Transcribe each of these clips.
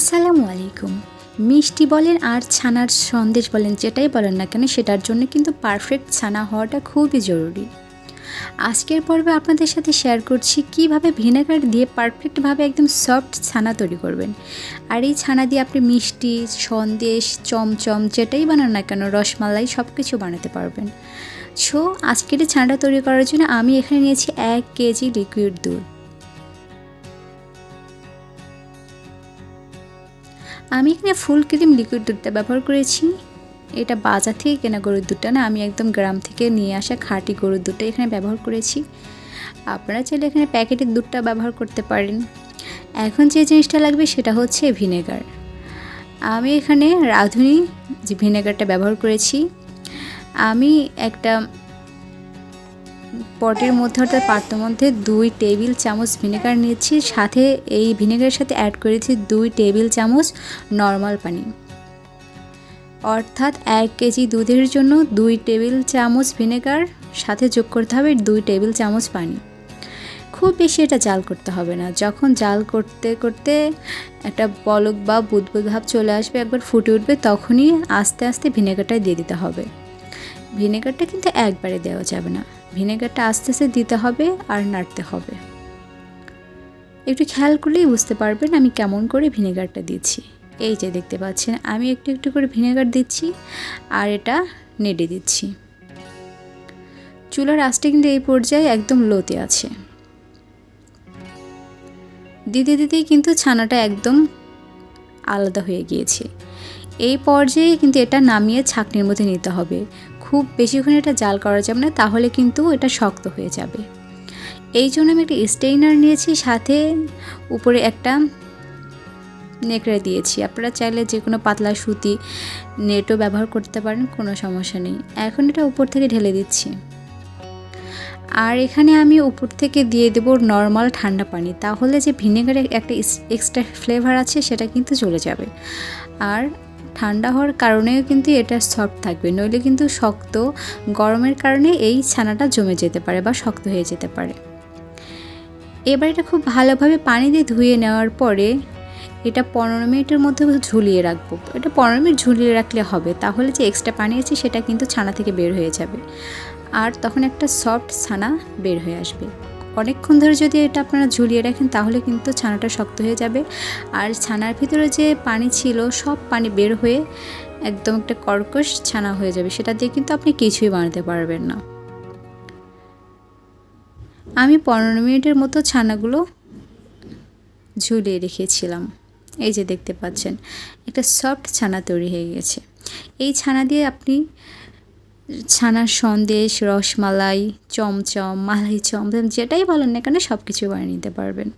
আসসালামু আলাইকুম। মিষ্টি বলেন আর ছানার সন্দেশ বলেন, যেটাই বলেন না কেন, সেটার জন্য কিন্তু পারফেক্ট ছানা হওয়াটা খুবই জরুরি। আজকের পর্বে আপনাদের সাথে শেয়ার করছি কীভাবে ভিনেগার দিয়ে পারফেক্টভাবে একদম সফট ছানা তৈরি করবেন। আর এই ছানা দিয়ে আপনি মিষ্টি, সন্দেশ, চমচম যেটাই বানান না কেন, রসমালাই সব কিছু বানাতে পারবেন। সো আজকের এই ছানাটা তৈরি করার জন্য আমি এখানে নিয়েছি এক কেজি লিকুইড দুধ। আমি এখানে ফুল ক্রিম লিকুইড দুধটা ব্যবহার করেছি। এটা বাজার থেকে কেনা গরুর দুধটা না, আমি একদম গ্রাম থেকে নিয়ে আসা খাঁটি গরুর দুধটা এখানে ব্যবহার করেছি। আপনারা চাইলে এখানে প্যাকেটের দুধটা ব্যবহার করতে পারেন। এখন যে জিনিসটা লাগবে সেটা হচ্ছে ভিনেগার। আমি এখানে রাঁধুনি যে ভিনেগারটা ব্যবহার করেছি। আমি একটা পটের মধ্যে অর্থাৎ পাত্রের মধ্যে দুই টেবিল চামচ ভিনেগার নিয়েছি, সাথে এই ভিনেগারের সাথে অ্যাড করেছি দুই টেবিল চামচ নর্মাল পানি। অর্থাৎ এক কেজি দুধের জন্য দুই টেবিল চামচ ভিনেগার, সাথে যোগ করতে হবে দুই টেবিল চামচ পানি। খুব বেশি এটা জাল করতে হবে না, যখন জাল করতে করতে একটা বলক বা বুদবুদ ভাব চলে আসবে, একবার ফুটে উঠবে, তখনই আস্তে আস্তে ভিনেগারটা দিয়ে দিতে হবে। ভিনেগারটা কিন্তু একবারে দেওয়া যাবে না। ভিনেগারটা আস্তে আস্তে দিতে হবে আর নাড়তে হবে। একটু খেয়াল করলেই বুঝতে পারবেন আমি কেমন করে ভিনেগারটা দিচ্ছি। এই যে দেখতে পাচ্ছেন, আমি একটু একটু করে ভিনেগার দিচ্ছি আর এটা নেড়ে দিচ্ছি। চুলার আঁচটা কিন্তু এই পর্যায়ে একদম লোতে আছে। দিতে দিতেই কিন্তু ছানাটা একদম আলাদা হয়ে গিয়েছে। এই পর্যায়ে কিন্তু এটা নামিয়ে ছাকনির মধ্যে নিতে হবে। খুব বেশিক্ষণ এটা জাল করা যাবে না, তাহলে কিন্তু এটা শক্ত হয়ে যাবে। এই জন্য আমি একটা স্টেইনার নিয়েছি, সাথে উপরে একটা নেকড়ে দিয়েছি। আপনারা চাইলে যে কোনো পাতলা সুতি নেটও ব্যবহার করতে পারেন, কোনো সমস্যা নেই। এখন এটা উপর থেকে ঢেলে দিচ্ছি। আর এখানে আমি উপর থেকে দিয়ে দেব নর্মাল ঠান্ডা পানি, তাহলে যে ভিনেগারের একটা এক্সট্রা ফ্লেভার আছে, সেটা কিন্তু চলে যাবে। আর ঠান্ডা হওয়ার কারণেও কিন্তু এটা সফট থাকবে। নইলে কিন্তু শক্ত, গরমের কারণে এই ছানাটা জমে যেতে পারে বা শক্ত হয়ে যেতে পারে। এবার এটা খুব ভালোভাবে পানি দিয়ে ধুয়ে নেওয়ার পরে এটা পনেরো মিনিটের মধ্যে ঝুলিয়ে রাখব। এটা পনেরো মিনিট ঝুলিয়ে রাখলে হবে, তাহলে যে এক্সট্রা পানি আছে সেটা কিন্তু ছানা থেকে বের হয়ে যাবে। আর তখন একটা সফট ছানা বের হয়ে আসবে। অনেকক্ষণ ধরে যদি এটা আপনারা ঝুলিয়ে রাখেন, তাহলে কিন্তু ছানাটা শক্ত হয়ে যাবে। আর ছানার ভিতরে যে পানি ছিল, সব পানি বের হয়ে একদম একটা কর্কশ ছানা হয়ে যাবে। সেটা দিয়ে কিন্তু আপনি কিছুই বানাতে পারবেন না। আমি পনেরো মিনিটের মতো ছানাগুলো ঝুলিয়ে রেখেছিলাম। এই যে দেখতে পাচ্ছেন, একটা সফট ছানা তৈরি হয়ে গেছে। এই ছানা দিয়ে আপনি ছানার সন্দেশ, রসমালাই, চমচম, মালাই চমচম যেটাই বলেন না কেন সব কিছু বানিয়ে নিতে পারবেন।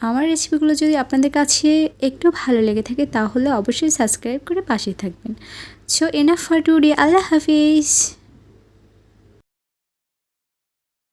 আমার রেসিপিগুলো যদি আপনাদের কাছে একটু ভালো লেগে থাকে, তাহলে অবশ্যই সাবস্ক্রাইব করে পাশে থাকবেন। সো এনাফ ফর টুডে আল্লাহ হাফিজ।